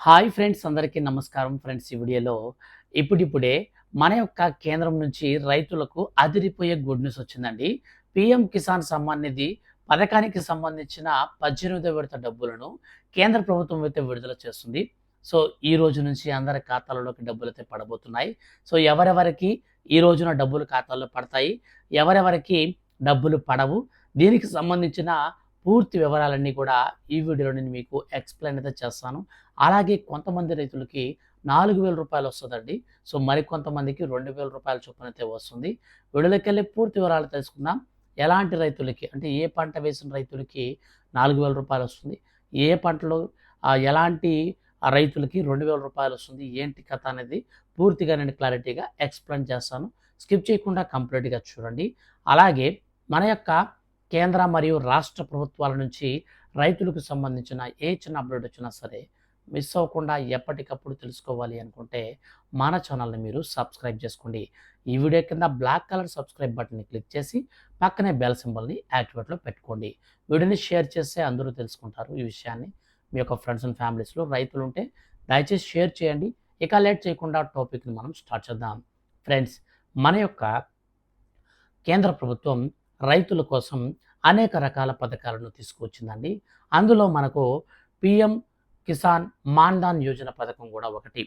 Hi friends అందరికీ నమస్కారం friends. ఈ వీడియోలో ఇప్పుడిప్పుడే మన యొక్క కేంద్రం నుంచి రైతులకు అదిరిపోయే గుడ్ న్యూస్ వచ్చిందండి. పిఎం కిసాన్ సమ్మాన్ నిధి పథకానికి సంబంధించిన పద్దెనిమిదో విడత డబ్బులను కేంద్ర ప్రభుత్వం అయితే విడుదల చేస్తుంది. సో ఈ రోజు నుంచి అందరి ఖాతాలలోకి డబ్బులు అయితే పడబోతున్నాయి. సో ఎవరెవరికి ఈ రోజున డబ్బులు ఖాతాల్లో పడతాయి? ఎవరెవరికి డబ్బులు పడవు? దీనికి సంబంధించిన పూర్తి వివరాలన్నీ కూడా ఈ వీడియోలో నేను మీకు ఎక్స్ప్లెయిన్ అయితే చేస్తాను. అలాగే కొంతమంది రైతులకి నాలుగు వేల రూపాయలు వస్తుందండి. సో మరికొంతమందికి రెండు వేల రూపాయల చొప్పున అయితే వస్తుంది. వీడియోలోకి పూర్తి వివరాలు తెలుసుకుందాం. ఎలాంటి రైతులకి అంటే ఏ పంట వేసిన రైతులకి నాలుగు వేల రూపాయలు వస్తుంది? ఏ పంటలో ఎలాంటి రైతులకి రెండు వేల రూపాయలు వస్తుంది? ఏంటి కథ అనేది పూర్తిగా నేను క్లారిటీగా ఎక్స్ప్లెయిన్ చేస్తాను. స్కిప్ చేయకుండా కంప్లీట్గా చూడండి. అలాగే మన యొక్క కేంద్ర మరియు రాష్ట్ర ప్రభుత్వాల నుంచి రైతులకు సంబంధించిన ఏ చిన్న అప్డేట్ వచ్చినా సరే మిస్ అవ్వకుండా ఎప్పటికప్పుడు తెలుసుకోవాలి అనుకుంటే మన ఛానల్ని మీరు సబ్స్క్రైబ్ చేసుకోండి. ఈ వీడియో కింద బ్లాక్ కలర్ సబ్స్క్రైబ్ బటన్ని క్లిక్ చేసి పక్కనే బెల్ సింబల్ని యాక్టివేట్లో పెట్టుకోండి. వీడియోని షేర్ చేస్తే అందరూ తెలుసుకుంటారు ఈ విషయాన్ని. మీ యొక్క ఫ్రెండ్స్ అండ్ ఫ్యామిలీస్లో రైతులు ఉంటే దయచేసి షేర్ చేయండి. ఇక లేట్ చేయకుండా టాపిక్ని మనం స్టార్ట్ చేద్దాం. ఫ్రెండ్స్ మన యొక్క కేంద్ర ప్రభుత్వం రైతుల కోసం అనేక రకాల పథకాలను తీసుకువచ్చిందండి. అందులో మనకు పిఎం కిసాన్ మాన్దాన్ యోజన పథకం కూడా ఒకటి.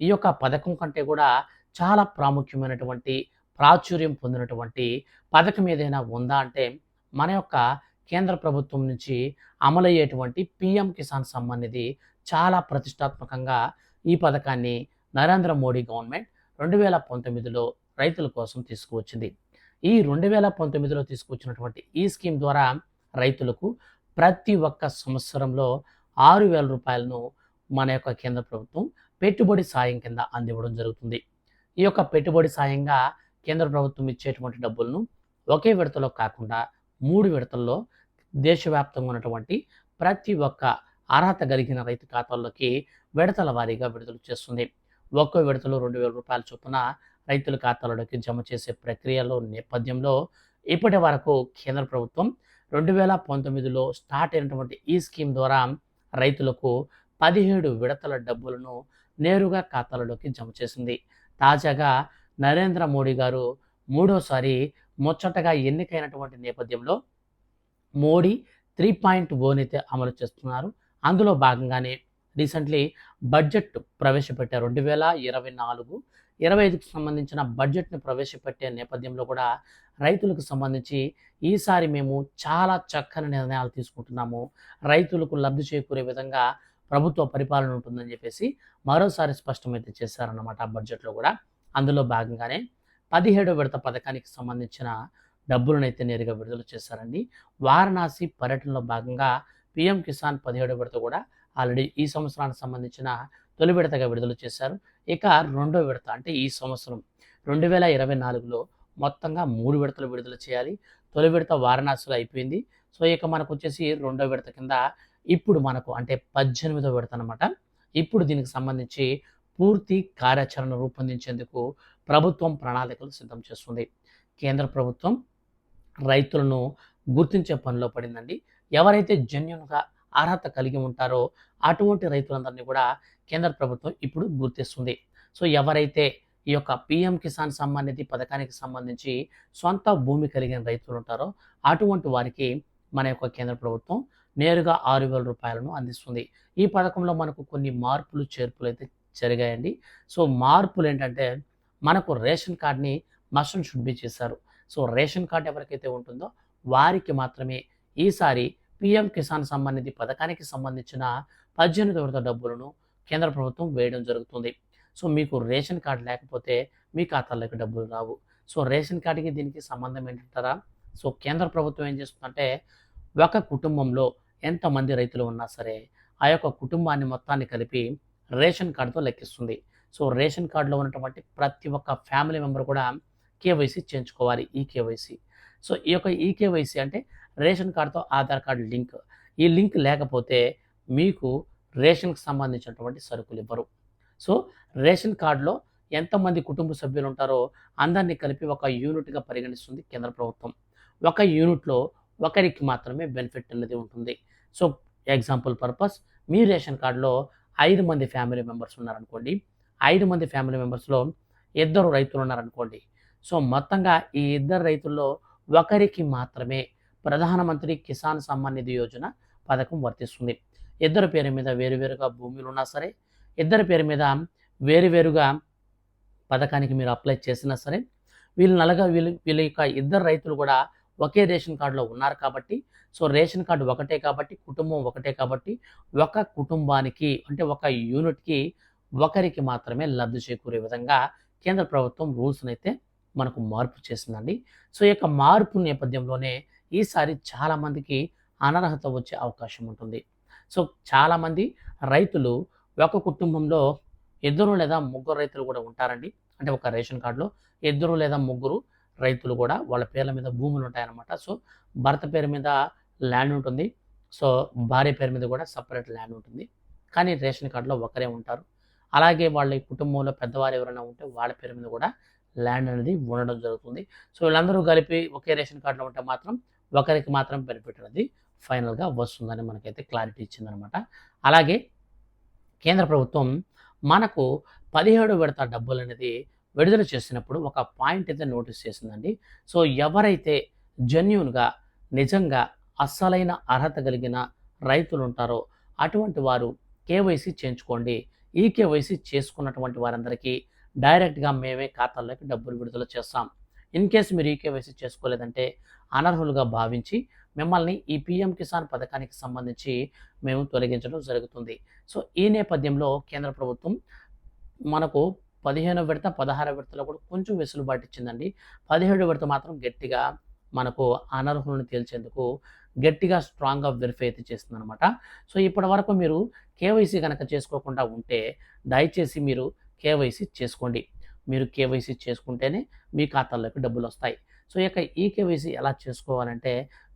ఈ యొక్క పథకం కంటే కూడా చాలా ప్రాముఖ్యమైనటువంటి ప్రాచుర్యం పొందినటువంటి పథకం ఏదైనా ఉందా అంటే మన యొక్క కేంద్ర ప్రభుత్వం నుంచి అమలయ్యేటువంటి పిఎం కిసాన్ సమ్మాన్ నిధి చాలా ప్రతిష్టాత్మకంగా ఈ పథకాన్ని నరేంద్ర మోడీ గవర్నమెంట్ రెండు వేల పంతొమ్మిదిలో రైతుల కోసం తీసుకువచ్చింది. ఈ రెండు వేల పంతొమ్మిదిలో తీసుకొచ్చినటువంటి ఈ స్కీమ్ ద్వారా రైతులకు ప్రతి ఒక్క సంవత్సరంలో ఆరు వేల రూపాయలను మన యొక్క కేంద్ర ప్రభుత్వం పెట్టుబడి సాయం కింద అందివ్వడం జరుగుతుంది. ఈ యొక్క పెట్టుబడి సాయంగా కేంద్ర ప్రభుత్వం ఇచ్చేటువంటి డబ్బులను ఒకే విడతలో కాకుండా మూడు విడతల్లో దేశవ్యాప్తంగా ఉన్నటువంటి ప్రతి ఒక్క అర్హత కలిగిన రైతు ఖాతాల్లోకి విడతల వారీగా విడుదల చేస్తుంది. ఒక్కో విడతలో రెండు వేల రూపాయల చొప్పున రైతుల ఖాతాలలోకి జమ చేసే ప్రక్రియలో నేపథ్యంలో ఇప్పటి వరకు కేంద్ర ప్రభుత్వం రెండు వేల పంతొమ్మిదిలో స్టార్ట్ అయినటువంటి ఈ స్కీమ్ ద్వారా రైతులకు పదిహేడు విడతల డబ్బులను నేరుగా ఖాతాలలోకి జమ చేసింది. తాజాగా నరేంద్ర మోడీ గారు మూడోసారి ముచ్చటగా ఎన్నికైనటువంటి నేపథ్యంలో మోడీ త్రీ పాయింట్ ఓనైతే అమలు చేస్తున్నారు. అందులో భాగంగానే రీసెంట్లీ బడ్జెట్ ప్రవేశపెట్టారు. రెండు వేల ఇరవై నాలుగు ఇరవై ఐదుకు సంబంధించిన బడ్జెట్ను ప్రవేశపెట్టే నేపథ్యంలో కూడా రైతులకు సంబంధించి ఈసారి మేము చాలా చక్కని నిర్ణయాలు తీసుకుంటున్నాము. రైతులకు లబ్ధి చేకూరే విధంగా ప్రభుత్వ పరిపాలన ఉంటుందని చెప్పేసి మరోసారి స్పష్టమైతే చేశారన్నమాట ఆ బడ్జెట్లో కూడా. అందులో భాగంగానే పదిహేడో విడత పథకానికి సంబంధించిన డబ్బులనైతే నేరుగా విడుదల చేశారండి. వారణాసి పర్యటనలో భాగంగా పిఎం కిసాన్ పదిహేడో విడత కూడా ఆల్రెడీ ఈ సంవత్సరానికి సంబంధించిన తొలి విడతగా విడుదల చేశారు. ఇక రెండో విడత అంటే ఈ సంవత్సరం రెండు వేల ఇరవై నాలుగులో మొత్తంగా మూడు విడతలు విడుదల చేయాలి. తొలి విడత వారణాసిలో అయిపోయింది. సో ఇక మనకు వచ్చేసి రెండో విడత కింద ఇప్పుడు మనకు అంటే పద్దెనిమిదో విడత అనమాట ఇప్పుడు దీనికి సంబంధించి పూర్తి కార్యాచరణ రూపొందించేందుకు ప్రభుత్వం ప్రణాళికలు సిద్ధం చేస్తుంది. కేంద్ర ప్రభుత్వం రైతులను గుర్తించే పనిలో పడిందండి. ఎవరైతే జెన్యున్గా అర్హత కలిగి ఉంటారో అటువంటి రైతులందరినీ కూడా కేంద్ర ప్రభుత్వం ఇప్పుడు గుర్తిస్తుంది. సో ఎవరైతే ఈ యొక్క పిఎం కిసాన్ సమ్మాన్ నిధి పథకానికి సంబంధించి సొంత భూమి కలిగిన రైతులు ఉంటారో అటువంటి వారికి మన యొక్క కేంద్ర ప్రభుత్వం నేరుగా ఆరు వేల రూపాయలను అందిస్తుంది. ఈ పథకంలో మనకు కొన్ని మార్పులు చేర్పులు అయితే జరిగాయండి. సో మార్పులు ఏంటంటే మనకు రేషన్ కార్డ్ని మస్ట్ షుడ్ బి చేశారు. సో రేషన్ కార్డ్ ఎవరికైతే ఉంటుందో వారికి మాత్రమే ఈసారి పిఎం కిసాన్ సమ్మాన్ నిధి పథకానికి సంబంధించిన పద్దెనిమిది విడత డబ్బులను కేంద్ర ప్రభుత్వం వేయడం జరుగుతుంది. సో మీకు రేషన్ కార్డు లేకపోతే మీ ఖాతాలోకి డబ్బులు రావు. సో రేషన్ కార్డుకి దీనికి సంబంధం ఏంటంటారా? సో కేంద్ర ప్రభుత్వం ఏం చేస్తుందంటే ఒక కుటుంబంలో ఎంతమంది రైతులు ఉన్నా సరే ఆ యొక్క కుటుంబాన్ని మొత్తాన్ని కలిపి రేషన్ కార్డుతో లెక్కిస్తుంది. సో రేషన్ కార్డులో ఉన్నటువంటి ప్రతి ఒక్క ఫ్యామిలీ మెంబర్ కూడా కేవైసీ చేయించుకోవాలి ఈ కేవైసీ. సో ఈ యొక్క ఈ కేవైసీ అంటే రేషన్ కార్డుతో ఆధార్ కార్డు లింక్. ఈ లింక్ లేకపోతే మీకు రేషన్కి సంబంధించినటువంటి సరుకులు ఇవ్వరు. సో రేషన్ కార్డులో ఎంతమంది కుటుంబ సభ్యులు ఉంటారో అందరినీ కలిపి ఒక యూనిట్గా పరిగణిస్తుంది కేంద్ర ప్రభుత్వం. ఒక యూనిట్లో ఒకరికి మాత్రమే బెనిఫిట్ అనేది ఉంటుంది. సో ఎగ్జాంపుల్ పర్పస్ మీ రేషన్ కార్డులో ఐదు మంది ఫ్యామిలీ మెంబర్స్ ఉన్నారనుకోండి. ఐదు మంది ఫ్యామిలీ మెంబర్స్లో ఇద్దరు రైతులు ఉన్నారనుకోండి సో మొత్తంగా ఈ ఇద్దరు రైతుల్లో ఒకరికి మాత్రమే ప్రధానమంత్రి కిసాన్ సమ్మాన్ నిధి యోజన పథకం వర్తిస్తుంది. ఇద్దరు పేరు మీద వేరువేరుగా భూములు ఉన్నా సరే ఇద్దరి పేరు మీద వేరువేరుగా పథకానికి మీరు అప్లై చేసినా సరే వీళ్ళు నలగా వీళ్ళు వీళ్ళ యొక్క ఇద్దరు రైతులు కూడా ఒకే రేషన్ కార్డులో ఉన్నారు కాబట్టి సో రేషన్ కార్డు ఒకటే కాబట్టి కుటుంబం ఒకటే కాబట్టి ఒక కుటుంబానికి అంటే ఒక యూనిట్కి ఒకరికి మాత్రమే లబ్ధి చేకూరే విధంగా కేంద్ర ప్రభుత్వం రూల్స్ని అయితే మనకు మార్పు చేసిందండి. సో ఈ యొక్క మార్పు నేపథ్యంలోనే ఈసారి చాలామందికి అనర్హత వచ్చే అవకాశం ఉంటుంది. సో చాలామంది రైతులు ఒక కుటుంబంలో ఇద్దరు లేదా ముగ్గురు రైతులు కూడా ఉంటారండి. అంటే ఒక రేషన్ కార్డులో ఇద్దరు లేదా ముగ్గురు రైతులు కూడా వాళ్ళ పేర్ల మీద భూములు ఉంటాయన్నమాట. సో భర్త పేరు మీద ల్యాండ్ ఉంటుంది. సో భార్య పేరు మీద కూడా సపరేట్ ల్యాండ్ ఉంటుంది. కానీ రేషన్ కార్డులో ఒకరే ఉంటారు. అలాగే వాళ్ళ కుటుంబంలో పెద్దవారు ఎవరైనా ఉంటే వాళ్ళ పేరు మీద కూడా ల్యాండ్ అనేది ఉండడం జరుగుతుంది. సో వీళ్ళందరూ కలిపి ఒకే రేషన్ కార్డులో ఉంటే మాత్రం ఒకరికి మాత్రం బెనిఫిట్ అనేది ఫైనల్గా వస్తుందని మనకైతే క్లారిటీ ఇచ్చిందనమాట. అలాగే కేంద్ర ప్రభుత్వం మనకు పదిహేడు విడత డబ్బులు అనేది విడుదల చేసినప్పుడు ఒక పాయింట్ అయితే నోటీస్ చేసిందండి. సో ఎవరైతే జెన్యున్గా నిజంగా అస్సలైన అర్హత కలిగిన రైతులు ఉంటారో అటువంటి వారు కేవైసీ చేయించుకోండి. ఈ కేవైసీ చేసుకున్నటువంటి వారందరికీ డైరెక్ట్గా మేమే ఖాతాల్లోకి డబ్బులు విడుదల చేస్తాం. ఇన్ కేసు మీరు ఈ కేవైసీ చేసుకోలేదంటే అనర్హులుగా భావించి మిమ్మల్ని ఈ పీఎం కిసాన్ పథకానికి సంబంధించి మేము తొలగించడం జరుగుతుంది. సో ఈ నేపథ్యంలో కేంద్ర ప్రభుత్వం మనకు పదిహేను విడత పదహారు విడతలో కూడా కొంచెం వెసులుబాటు ఇచ్చిందండి. పదిహేడు విడత మాత్రం గట్టిగా మనకు అనర్హులను తేల్చేందుకు గట్టిగా స్ట్రాంగ్గా వెరిఫై అయితే చేస్తుంది అనమాట సో ఇప్పటి వరకు మీరు కేవైసీ కనుక చేసుకోకుండా ఉంటే దయచేసి మీరు కేవైసీ చేసుకోండి. మీరు కేవైసీ చేసుకుంటేనే మీ ఖాతాల్లోకి డబ్బులు వస్తాయి. సో ఇక ఈ కేవైసీ ఎలా చేసుకోవాలంటే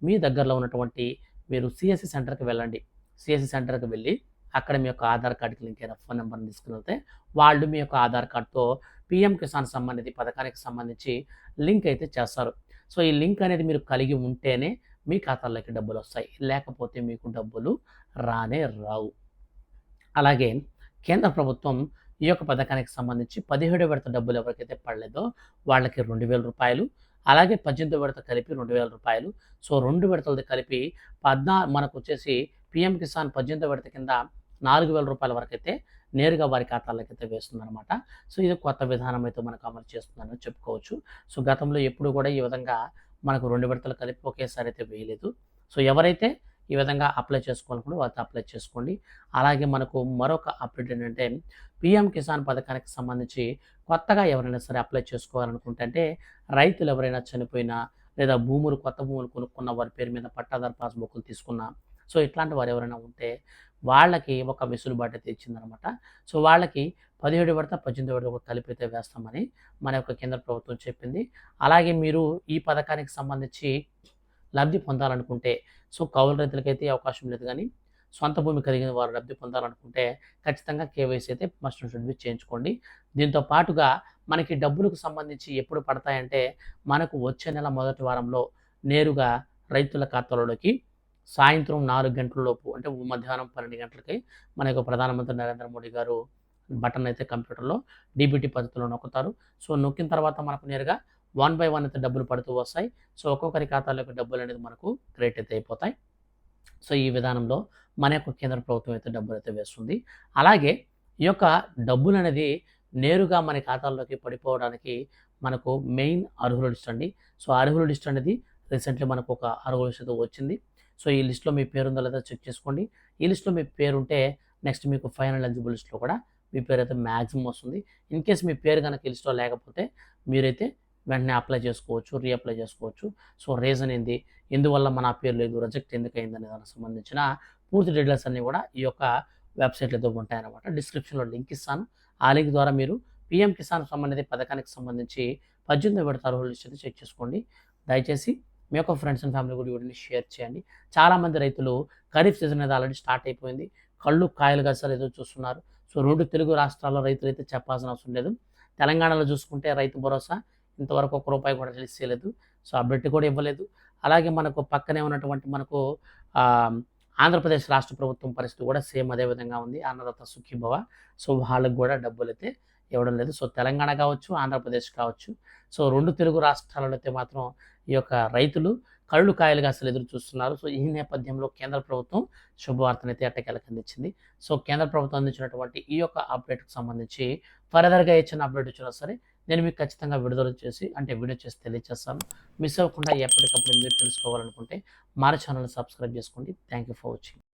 మీ దగ్గరలో ఉన్నటువంటి మీరు సిఎస్సి సెంటర్కి వెళ్ళండి. సిఎస్సి సెంటర్కి వెళ్ళి అక్కడ మీ యొక్క ఆధార్ కార్డుకి లింక్ అయిన ఫోన్ నెంబర్ని తీసుకుని వెళ్తే వాళ్ళు మీ యొక్క ఆధార్ కార్డుతో పిఎం కిసాన్ సంబంధిత పథకానికి సంబంధించి లింక్ అయితే చేస్తారు. సో ఈ లింక్ అనేది మీరు కలిగి ఉంటేనే మీ ఖాతాల్లోకి డబ్బులు వస్తాయి. లేకపోతే మీకు డబ్బులు రానే రావు. అలాగే కేంద్ర ప్రభుత్వం ఈ యొక్క పథకానికి సంబంధించి పదిహేడు విడత డబ్బులు ఎవరికైతే పడలేదో వాళ్ళకి రెండు వేల రూపాయలు అలాగే పద్దెనిమిది విడత కలిపి రెండు వేల రూపాయలు. సో రెండు విడతలది కలిపి పద్నా మనకు వచ్చేసి పిఎం కిసాన్ పద్దెనిమిది విడత కింద నాలుగు వేల రూపాయల వరకు అయితే నేరుగా వారి ఖాతాలకు అయితే వేస్తుందన్నమాట. సో ఇది కొత్త విధానం అయితే మనకు అమలు చేస్తుందని చెప్పుకోవచ్చు. సో గతంలో ఎప్పుడు కూడా ఈ విధంగా మనకు రెండు విడతలు కలిపి ఒకేసారి అయితే వేయలేదు. సో ఎవరైతే ఈ విధంగా అప్లై చేసుకోవాలనుకుంటే వాళ్ళతో అప్లై చేసుకోండి. అలాగే మనకు మరొక అప్డేట్ ఏంటంటే పిఎం కిసాన్ పథకానికి సంబంధించి కొత్తగా ఎవరైనా సరే అప్లై చేసుకోవాలనుకుంటే అంటే రైతులు ఎవరైనా చనిపోయినా లేదా భూములు కొత్త భూములు కొనుక్కున్న వారి పేరు మీద పట్టాదారు పాస్బుక్లు తీసుకున్నా సో ఇట్లాంటి వారు ఎవరైనా ఉంటే వాళ్ళకి ఒక వెసులుబాటు అయితే ఇచ్చిందనమాట సో వాళ్ళకి పదిహేడు విడత పద్దెనిమిది విడత ఒక కలిపితే అయితే వేస్తామని మన యొక్క కేంద్ర ప్రభుత్వం చెప్పింది. అలాగే మీరు ఈ పథకానికి సంబంధించి లబ్ధి పొందాలనుకుంటే సో కౌలు రైతులకైతే అవకాశం లేదు కానీ సొంత భూమి కలిగిన వారు లబ్ధి పొందాలనుకుంటే ఖచ్చితంగా కేవైసీ అయితే మస్ట్ షుడ్ బి చేయించుకోండి. దీంతో పాటుగా మనకి డబ్బులకు సంబంధించి ఎప్పుడు పడతాయంటే మనకు వచ్చే నెల మొదటి వారంలో నేరుగా రైతుల ఖాతాలోకి సాయంత్రం నాలుగు గంటలలోపు అంటే మధ్యాహ్నం పన్నెండు గంటలకి మన యొక్క ప్రధానమంత్రి నరేంద్ర మోడీ గారు బటన్ అయితే కంప్యూటర్లో డీబీటీ పద్ధతిలో నొక్కుతారు. సో నొక్కిన తర్వాత మనకు నేరుగా వన్ బై వన్ అయితే డబ్బులు పడుతూ వస్తాయి. సో ఒక్కొక్కరి ఖాతాలోకి డబ్బులు అనేది మనకు క్రియేట్ అయితే అయిపోతాయి. సో ఈ విధానంలో మన యొక్క కేంద్ర ప్రభుత్వం అయితే డబ్బులు అయితే వేస్తుంది. అలాగే ఈ యొక్క డబ్బులు అనేది నేరుగా మన ఖాతాల్లోకి పడిపోవడానికి మనకు మెయిన్ అర్హుల లిస్ట్ అండి. సో అర్హుల లిస్ట్ అనేది రీసెంట్లీ మనకు ఒక అర్హుల లిస్ట్ అయితే వచ్చింది. సో ఈ లిస్ట్లో మీ పేరు ఉందో లేదా చెక్ చేసుకోండి. ఈ లిస్ట్లో మీ పేరు ఉంటే నెక్స్ట్ మీకు ఫైనల్ ఎలిజిబుల్ లిస్ట్లో కూడా మీ పేరు అయితే మ్యాక్సిమం వస్తుంది. ఇన్ కేస్ మీ పేరు కనుక ఈ లిస్ట్లో లేకపోతే మీరైతే వెంటనే అప్లై చేసుకోవచ్చు రీఅప్లై చేసుకోవచ్చు. సో రీజన్ ఏంది? ఎందువల్ల మన పేరు లేదు రిజెక్ట్ ఎందుకు అయిందనే అనే దానికి సంబంధించిన పూర్తి డీటెయిల్స్ అన్నీ కూడా ఈ యొక్క వెబ్సైట్లతో ఉంటాయన్నమాట. డిస్క్రిప్షన్లో లింక్ ఇస్తాను. ఆ లింక్ ద్వారా మీరు పిఎం కిసాన్ సంబంధిత పథకానికి సంబంధించి పద్దెనిమిది విడత అర్హులు లిస్ట్ చెక్ చేసుకోండి. దయచేసి మీ యొక్క ఫ్రెండ్స్ అండ్ ఫ్యామిలీ కూడా వీడియోని షేర్ చేయండి చాలామంది రైతులు ఖరీఫ్ సీజన్ అనేది ఆల్రెడీ స్టార్ట్ అయిపోయింది. కళ్ళు కాయలు అసలు ఏదో చూస్తున్నారు. సో రెండు తెలుగు రాష్ట్రాల్లో రైతులు అయితే చెప్పాల్సిన అవసరం లేదు. తెలంగాణలో చూసుకుంటే రైతు భరోసా ఇంతవరకు ఒక రూపాయి కూడా రిలీజ్ చేయలేదు. సో ఆ బెట్ కూడా ఇవ్వలేదు. అలాగే మనకు పక్కనే ఉన్నటువంటి మనకు ఆంధ్రప్రదేశ్ రాష్ట్ర ప్రభుత్వం పరిస్థితి కూడా సేమ్ అదే విధంగా ఉంది. అన్నదాత సుఖీభవ. సో వాళ్ళకు కూడా డబ్బులు అయితే ఇవ్వడం లేదు. సో తెలంగాణ కావచ్చు ఆంధ్రప్రదేశ్ కావచ్చు. సో రెండు తెలుగు రాష్ట్రాలలో అయితే మాత్రం ఈ యొక్క రైతులు కళ్ళు కాయలుగా అసలు ఎదురు చూస్తున్నారు. సో ఈ నేపథ్యంలో కేంద్ర ప్రభుత్వం శుభవార్తనైతే ఎట్టకేలకు అందించింది. సో కేంద్ర ప్రభుత్వం అందించినటువంటి ఈ యొక్క అప్డేట్కి సంబంధించి ఫర్దర్గా ఇచ్చిన అప్డేట్ వచ్చినా సరే నేను మీకు ఖచ్చితంగా విడుదల చేసి అంటే వీడియో చేసి తెలియజేస్తాను. మిస్ అవ్వకుండా ఎప్పటికప్పుడు మీరు తెలుసుకోవాలనుకుంటే మా ఛానల్ సబ్స్క్రైబ్ చేసుకోండి. Thank you for watching.